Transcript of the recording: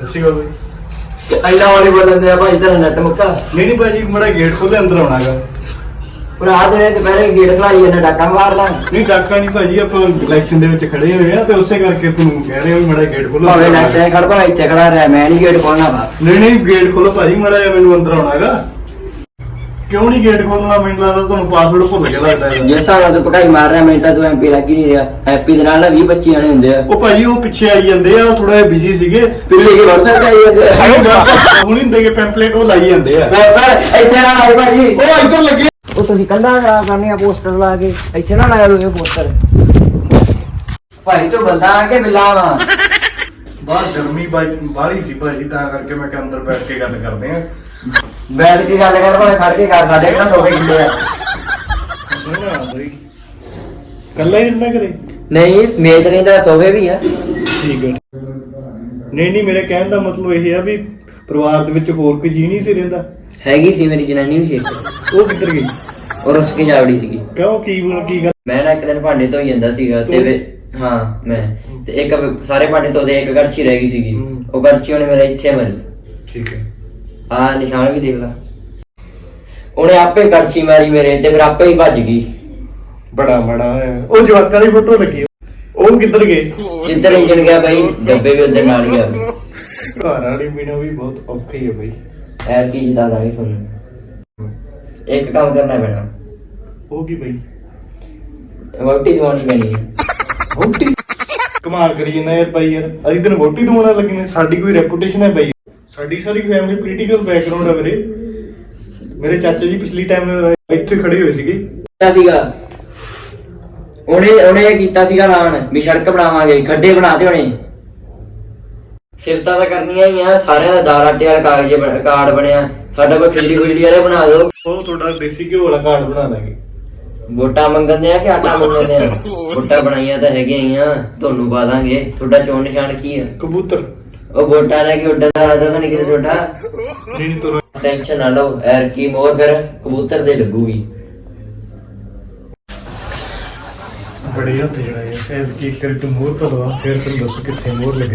ਸੱਸੀ ਗੱਲ ਬਈ। ਇੰਨਾ ਵਾਲੀ ਬੋਲਦੇ ਆ ਭਾਈ ਤੇਰਾ ਨੱਟ ਮੁੱਕਾ। ਨਹੀਂ ਨਹੀਂ ਭਾਜੀ ਮੜਾ ਗੇਟ ਖੋਲੇ ਅੰਦਰ ਆਉਣਾਗਾ ਭਰਾ ਦੇ ਦੁਪਹਿਰੇ ਗੇਟ ਖਲਾਈ ਇਹਨੇ ਡਾਕਾ ਮਾਰ ਲਾਂ ਨਹੀਂ ਡਾਕਾ ਨਹੀਂ ਭਾਜੀ ਆਪਾਂ ਇਲੈਕਸ਼ਨ ਦੇ ਵਿੱਚ ਖੜੇ ਹੋਏ ਆ ਤੇ ਉਸੇ ਕਰਕੇ ਤੁਹਾਨੂੰ ਕਹਿ ਰਹੇ ਹਾਂ ਵੀ ਮੜਾ ਗੇਟ ਖੋਲੋ ਭਾਵੇਂ ਲੈਕਚਰ ਖੜ ਪਾ ਇੱਥੇ ਖੜਾ ਰਿਹਾ ਮੈਂ ਨਹੀਂ ਗੇਟ ਖੋਲਣਾ ਬਾ ਨਹੀਂ ਨਹੀਂ ਗੇਟ ਖੋਲੋ ਭਾਜੀ ਮੜਾ ਮੈਨੂੰ ਅੰਦਰ ਆਉਣਾਗਾ ਕਿਉਂ ਨਹੀਂ ਗੇਟ ਖੋਲਣਾ? ਮੈਨੂੰ ਲੱਗਦਾ ਤੁਹਾਨੂੰ ਪਾਸਵਰਡ ਭੁੱਲ ਗਿਆ ਲੱਗਦਾ ਹੈ। ਜਿਸ ਹਿਸਾਬ ਨਾਲ ਤੂੰ ਭਕਾਈ ਮਾਰ ਰਿਹਾ ਮੈਨੂੰ ਤਾਂ ਤੂੰ ਐਮਪੀ ਲੱਗ ਹੀ ਨਹੀਂ ਰਿਹਾ। ਐਮਪੀ ਦੇ ਨਾਲ ਨਾ 20 25 ਆਣੇ ਹੁੰਦੇ ਆ। ਉਹ ਭਾਜੀ ਉਹ ਪਿੱਛੇ ਆਈ ਜਾਂਦੇ ਆ ਉਹ ਥੋੜਾ ਜਿਹਾ ਬਿਜ਼ੀ ਸੀਗੇ। ਪਿੱਛੇ ਕੀ ਵਟਸਐਪ ਤੇ ਆਈ ਜਾਂਦੇ ਆ? WhatsApp ਹੁਣ ਹੁੰਦੇ ਕਿ ਪੈਂਪਲੇਟ ਉਹ ਲਾਈ ਜਾਂਦੇ ਆ। ਸਰ ਇੱਥੇ ਨਾ ਆਓ ਭਾਜੀ। ਉਹ ਇੱਧਰ ਲੱਗੇ। ਉਹ ਤੁਸੀਂ ਕੰਧਾਂ ਖਰਾਬ ਕਰਨੀਆਂ ਪੋਸਟਰ ਲਾ ਕੇ। ਇੱਥੇ ਨਾ ਲਾਇਆ ਲੋਏ ਪੋਸਟਰ ਭਾਈ ਤੂੰ ਬੰਦਾ ਆ ਕੇ ਬਿੱਲਾ ਵਾ। ਬਾਹਰ ਗਰਮੀ ਬਾਹਲੀ ਸੀ ਭਾਜੀ ਤਾਂ ਕਰਕੇ ਮੈਂ ਕਿ ਅੰਦਰ ਬੈਠ ਕੇ ਗੱਲ ਕਰਦੇ ਆ। ਬੈਠ ਕੇ ਗੱਲ ਕਰ ਭਾਵੇਂ ਖੜ ਕੇ ਕਰ ਸਾਡੇ ਕਿਹੜਾ ਸੋਫੇ ਕਿੱਲੇ ਆ? ਸੋਹਣਾ ਬਈ। ਕੱਲਾ ਹੀ ਰਹਿਣਾ ਕਰੇ ਨਹੀਂ ਮੇਜ਼ ਰਹਿੰਦਾ ਸੋਫੇ ਵੀ ਆ। ਠੀਕ ਹੈ ਨਹੀਂ ਨਹੀਂ ਮੇਰੇ ਕਹਿਣ ਦਾ ਮਤਲਬ ਇਹ ਆ ਵੀ ਪਰਿਵਾਰ ਦੇ ਵਿੱਚ ਹੋਰ ਕੋਈ ਜੀ ਨਹੀਂ ਸੀ ਰਹਿੰਦਾ। ਹੈਗੀ ਸੀ ਮੇਰੀ ਜਨਾਨੀ ਵੀ ਸੀ। ਉਹ ਕਿੱਧਰ ਗਈ? ਔਰ ਉਸ ਕੇ ਜਾਵੜੀ ਸੀਗੀ। ਕਿਉਂ? ਕੀ ਕੀ ਗੱਲ? ਮੈਂ ਨਾ ਇੱਕ ਦਿਨ ਭਾਂਡੇ ਧੋਈ ਜਾਂਦਾ ਸੀਗਾ ਤੇ ਤੂੰ? ਵੇ- ਹਾਂ ਮੈਂ। ਤੇ ਇੱਕ ਸਾਰੇ ਭਾਂਡੇ ਧੋਦੇ ਇੱਕ ਗੜਚੀ ਰਹਿ ਗਈ ਸੀਗੀ। ਹੂੰ। ਉਹ ਗੜਚੀ ਉਹਨੇ ਮੇਰੇ ਇੱਥੇ ਮਾਰੀ। ਠੀਕ ਹੈ ਆ ਨਿਸ਼ਾਨ ਵੀ ਦੇਖ ਲਾ। ਉਹਨੇ ਆਪੇ ਗੜਚੀ ਮਾਰੀ ਮੇਰੇ ਤੇ ਫਿਰ ਆਪੇ ਹੀ ਭੱਜ ਗਈ। ਬੜਾ ਹੋਇਆ। ਉਹ ਜਵਾਕਾਂ ਦੀ ਫੋਟੋ ਲੱਗੀ। ਉਹ ਕਿੱਧਰ ਗਏ? ਜਿੱਧਰ ਇੰਜਣ ਗਿਆ ਬਾਈ ਡੱਬੇ ਵੀ ਉਧਰ ਨਾਲ ਗਿਆ ਘਰ ਵਾਲੀ ਬਿਨਾ ਵੀ ਬਹੁਤ ਔਖੀ ਹੈ ਬਈ। ਐਰ ਕੀ ਜਿਦਾ ਦਾਂਗੇ ਤੁਹਾਨੂੰ ਇੱਕ ਕੰਮ ਕਰਨਾ ਪੈਣਾ। ਉਹ ਕੀ ਬਈ? ਵੋਟੀ ਦਵਾਉਣੀ ਪੈਣੀ ਹੈ ਵੋਟੀ ਕਮਾਲ ਕਰੀ ਜਾਂਦਾ ਯਾਰ ਬਾਈ ਯਾਰ। ਅਸੀਂ ਤੈਨੂੰ ਵੋਟੀ ਦਵਾਉਣਾ ਲੱਗੇ ਨੇ ਸਾਡੀ ਕੋਈ ਰੈਪੂਟੇਸ਼ਨ ਹੈ ਬਾਈ। ਸਾਡੀ ਸਾਰੀ ਫੈਮਿਲੀ ਪੋਲੀਟੀਕਲ ਬੈਕਗ੍ਰਾਉਂਡ ਹੈ ਵੀਰੇ। ਮੇਰੇ ਚਾਚਾ ਜੀ ਪਿਛਲੀ ਟਾਈਮ ਇੱਥੇ ਖੜੇ ਹੋਏ ਸੀਗੇ। ਕੀਤਾ ਸੀਗਾ। ਉਹਨੇ ਉਹਨੇ ਇਹ ਕੀਤਾ ਸੀਗਾ ਐਲਾਨ ਵੀ ਸੜਕ ਬਣਾਵਾਂਗੇ ਖੱਡੇ ਬਣਾਤੇ ਹੋਣੇ ਸਿਫਤਾਂ ਤਾਂ ਕਰਨੀਆਂ ਹੀ ਆ ਸਾਰਿਆਂ ਦਾ ਦਾਰ ਆਟੇ ਵਾਲਾ ਕਾਗਜ਼ ਬਣ- ਕਾਰਡ ਬਣਿਆ। ਸਾਡਾ ਕੋਈ ਖਿਲੜੀ ਖੁਲੜੀ ਵਾਲੇ ਬਣਾ ਦਿਓ। ਉਹ ਤੁਹਾਡਾ ਦੇਸੀ ਘਿਓ ਵਾਲਾ ਕਾਰਡ ਬਣਾ ਦਾਂਗੇ। ਵੋਟਾਂ ਮੰਗਣ ਦੇ ਆ ਕਿ ਆਟਾ ਮੰਗਣ ਦੇ ਆ ਵੋਟਾਂ ਬਣਾਈਆਂ ਤਾਂ ਹੈਗੀਆਂ ਹੀ ਆ ਤੁਹਾਨੂੰ ਪਾ ਦਾਂਗੇ। ਤੁਹਾਡਾ ਚੋਣ ਨਿਸ਼ਾਨ ਕੀ ਆ? ਕਬੂਤਰ। ਉਹ ਵੋਟਾਂ ਲੈ ਕੇ ਉੱਡਣ ਦਾ ਤਾਂ ਨਹੀਂ ਕਿਤੇ ਤੁਹਾਡਾ ਨਹੀਂ ਨਹੀਂ ਤੁਰ। ਟੈਨਸ਼ਨ ਨਾ ਲਓ ਐਰ ਕੀ ਮੋਰ ਫਿਰ ਕਬੂਤਰ ਦੇ ਲੱਗੂਗੀ। ਬੜੇ ਹੱਥ ਜਿਹੜਾ ਹੈ ਐਸ ਕੀ ਕਰੀ ਤੂੰ ਮੋਰ ਤੋਂ ਫਿਰ ਤੈਨੂੰ ਦੱਸ ਕਿੱਥੇ ਮੋਰ ਲੱਗੇ।